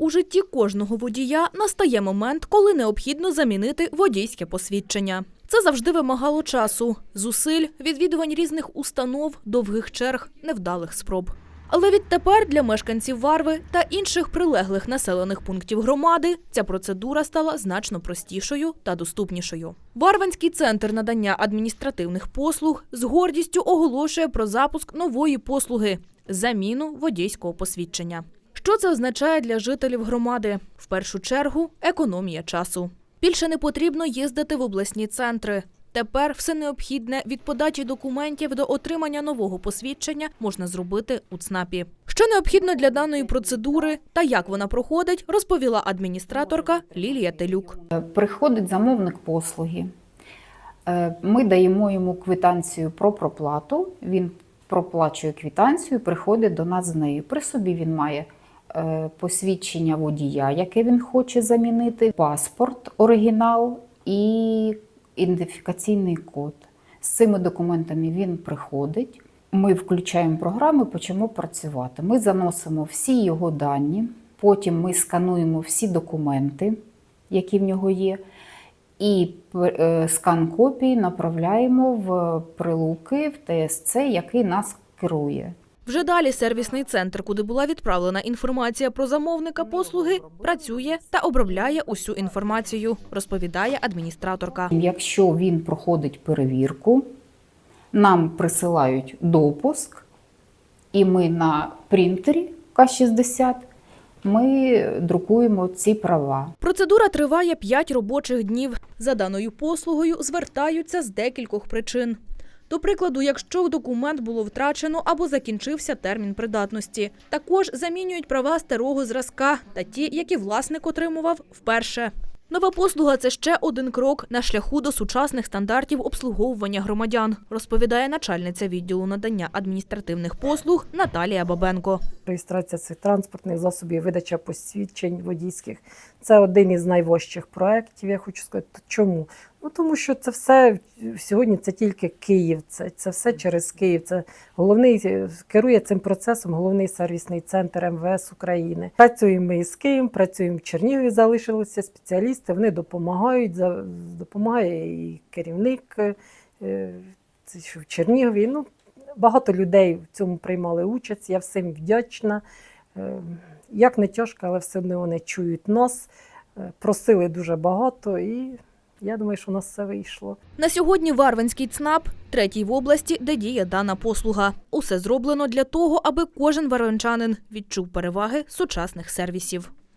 У житті кожного водія настає момент, коли необхідно замінити водійське посвідчення. Це завжди вимагало часу, зусиль, відвідувань різних установ, довгих черг, невдалих спроб. Але відтепер для мешканців Варви та інших прилеглих населених пунктів громади ця процедура стала значно простішою та доступнішою. Варванський центр надання адміністративних послуг з гордістю оголошує про запуск нової послуги заміну водійського посвідчення. Що це означає для жителів громади? В першу чергу економія часу. Більше не потрібно їздити в обласні центри. Тепер все необхідне від подачі документів до отримання нового посвідчення можна зробити у ЦНАПі. Що необхідно для даної процедури та як вона проходить, розповіла адміністраторка Лілія Телюк. Приходить замовник послуги. Е, Ми даємо йому квитанцію про проплату. Він проплачує квитанцію, приходить до нас з нею. При собі він має е, посвідчення водія, яке він хоче замінити, паспорт, оригінал і ідентифікаційний код. З цими документами він приходить. Ми включаємо програму, почнемо працювати. Ми заносимо всі його дані, потім ми скануємо всі документи, які в нього є, і е, скан копії направляємо в прилуки в ТСЦ, який нас керує. Вже далі сервісний центр, куди була відправлена інформація про замовника послуги, працює та обробляє усю інформацію, розповідає адміністраторка. Якщо він проходить перевірку, нам присилають допуск, і ми на принтері К60 ми друкуємо ці права. Процедура триває 5 робочих днів. За даною послугою звертаються з декількох причин. До прикладу, якщо документ було втрачено або закінчився термін придатності. Також замінюють права старого зразка та ті, які власник отримував вперше. Нова послуга це ще один крок на шляху до сучасних стандартів обслуговування громадян, розповідає начальниця відділу надання адміністративних послуг Наталія Бабенко. Реєстрація цих транспортних засобів, видача посвідчень водійських. Це один із найважчих проєктів, я хочу сказати. Чому? Ну тому що це все сьогодні це тільки Київ, це, це все через Київ. Це головний е, керує цим процесом головний сервісний центр МВС України. Працюємо ми із Києвом, працюємо в Чернігові, залишилися спеціалісти. Вони допомагають, за- допомагає і керівник е, що в Чернігові. Ну, багато людей в цьому приймали участь. Я всім вдячна. Е, Як не тяжко, але все одно вони чують нас, е, просили дуже багато, і я думаю, що у нас все вийшло. На сьогодні Варвинський ЦНАП третій в області, де діє дана послуга. Усе зроблено для того, аби кожен варвинчанин відчув переваги сучасних сервісів.